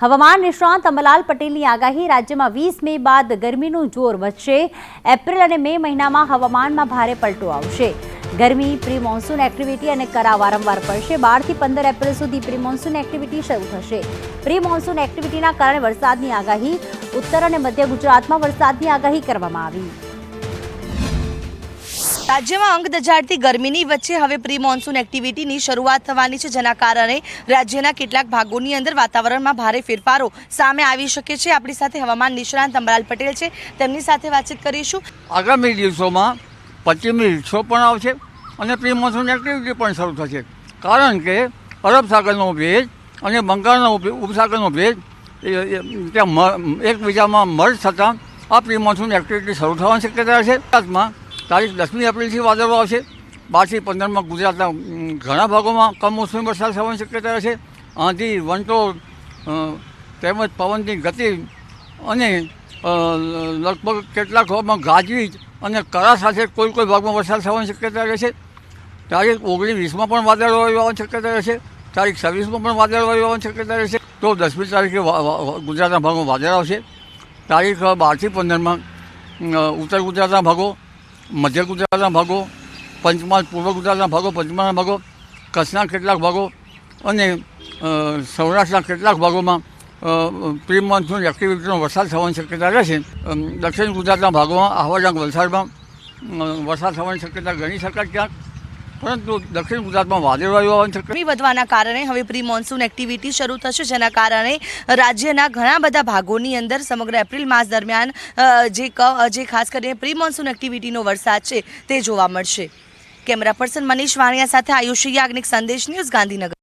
હવામાન નિષ્ણાંત અમલાલ પટેલની આગાહી રાજ્યમાં વીસ મે બાદ ગરમીનું જોર વધશે. એપ્રિલ અને મે મહિનામાં હવામાનમાં ભારે પલટો આવશે. ગરમી પ્રી મોન્સૂન એક્ટિવિટી અને કરા વારંવાર પડશે. બારથી પંદર એપ્રિલ સુધી પ્રી મોન્સૂન એક્ટિવિટી શરૂ થશે. પ્રી મોન્સૂન એક્ટિવિટીના કારણે વરસાદની આગાહી, ઉત્તર અને મધ્ય ગુજરાતમાં વરસાદની આગાહી કરવામાં આવી. રાજ્યમાં અંગ દજાડતી ગરમીની વચ્ચે હવે પ્રી મોન્સૂન એક્ટિવિટીની શરૂઆત થવાની છે, જેના કારણે રાજ્યના કેટલાક ભાગોની અંદર વાતાવરણમાં ભારે ફેરફારો સામે આવી શકે છે. આપણી સાથે હવામાન નિષ્ણાંત અંબલાલ પટેલ છે. તેમની સાથે વાતચીત કરીશું. આગામી દિવસોમાં પશ્ચિમી રીક્ષો પણ આવશે અને પ્રી મોન્સૂન એક્ટિવિટી પણ શરૂ થશે. કારણ કે અરબ સાગરનો ભેજ અને બંગાળનો ઉપ- ઉપસાગરનો ભેજ ત્યાં એકબીજામાં મર્જ થતાં આ પ્રી મોન્સૂન એક્ટિવિટી શરૂ થવાની શક્યતા છે. ગુજરાતમાં તારીખ દસમી એપ્રિલથી વાદળો આવશે. બારથી પંદરમાં ગુજરાતના ઘણા ભાગોમાં કમોસમી વરસાદ થવાની શક્યતા છે. આંધી વંટોળ તેમજ પવનની ગતિ અને લગભગ કેટલાક ભાગમાં ગાજવીજ અને કરા સાથે કોઈ કોઈ ભાગમાં વરસાદ થવાની શક્યતા રહેશે તારીખ ઓગણીસ વીસમાં પણ વાદળો આવવાની શક્યતા રહેશે તારીખ છવ્વીસમાં પણ વાદળો આવવાની શક્યતા રહેશે તો દસમી તારીખે ગુજરાતના ભાગમાં વાદળ આવશે. તારીખ બારથી પંદરમાં ઉત્તર ગુજરાતના ભાગો મધ્ય ગુજરાતના ભાગો, પંચમહાલ, પૂર્વ ગુજરાતના ભાગો, પંચમહાલના ભાગો, કચ્છના કેટલાક ભાગો અને સૌરાષ્ટ્રના કેટલાક ભાગોમાં પ્રી મોન્સૂન એક્ટિવિટીનો વરસાદ થવાની શક્યતા રહેશે. દક્ષિણ ગુજરાતના ભાગોમાં, આહવા વલસાડમાં વરસાદ થવાની શક્યતા ગણી શકાય ક્યાંક પરંતુ દક્ષિણ ગુજરાતમાં વાદળવાયુ આવવાની વધવાના કારણે હવે પ્રી મોન્સૂન એક્ટિવિટી શરૂ થશે, જેના કારણે રાજ્યના ઘણા બધા ભાગોની અંદર સમગ્ર એપ્રિલ માસ દરમિયાન જે જે ખાસ કરીને પ્રી મોન્સૂન એક્ટિવિટીનો વરસાદ છે તે જોવા મળશે. કેમેરા પર્સન મનીષ વાણિયા સાથે આયુષી યાજ્ઞિક સંદેશ ન્યૂઝ ગાંધીનગર.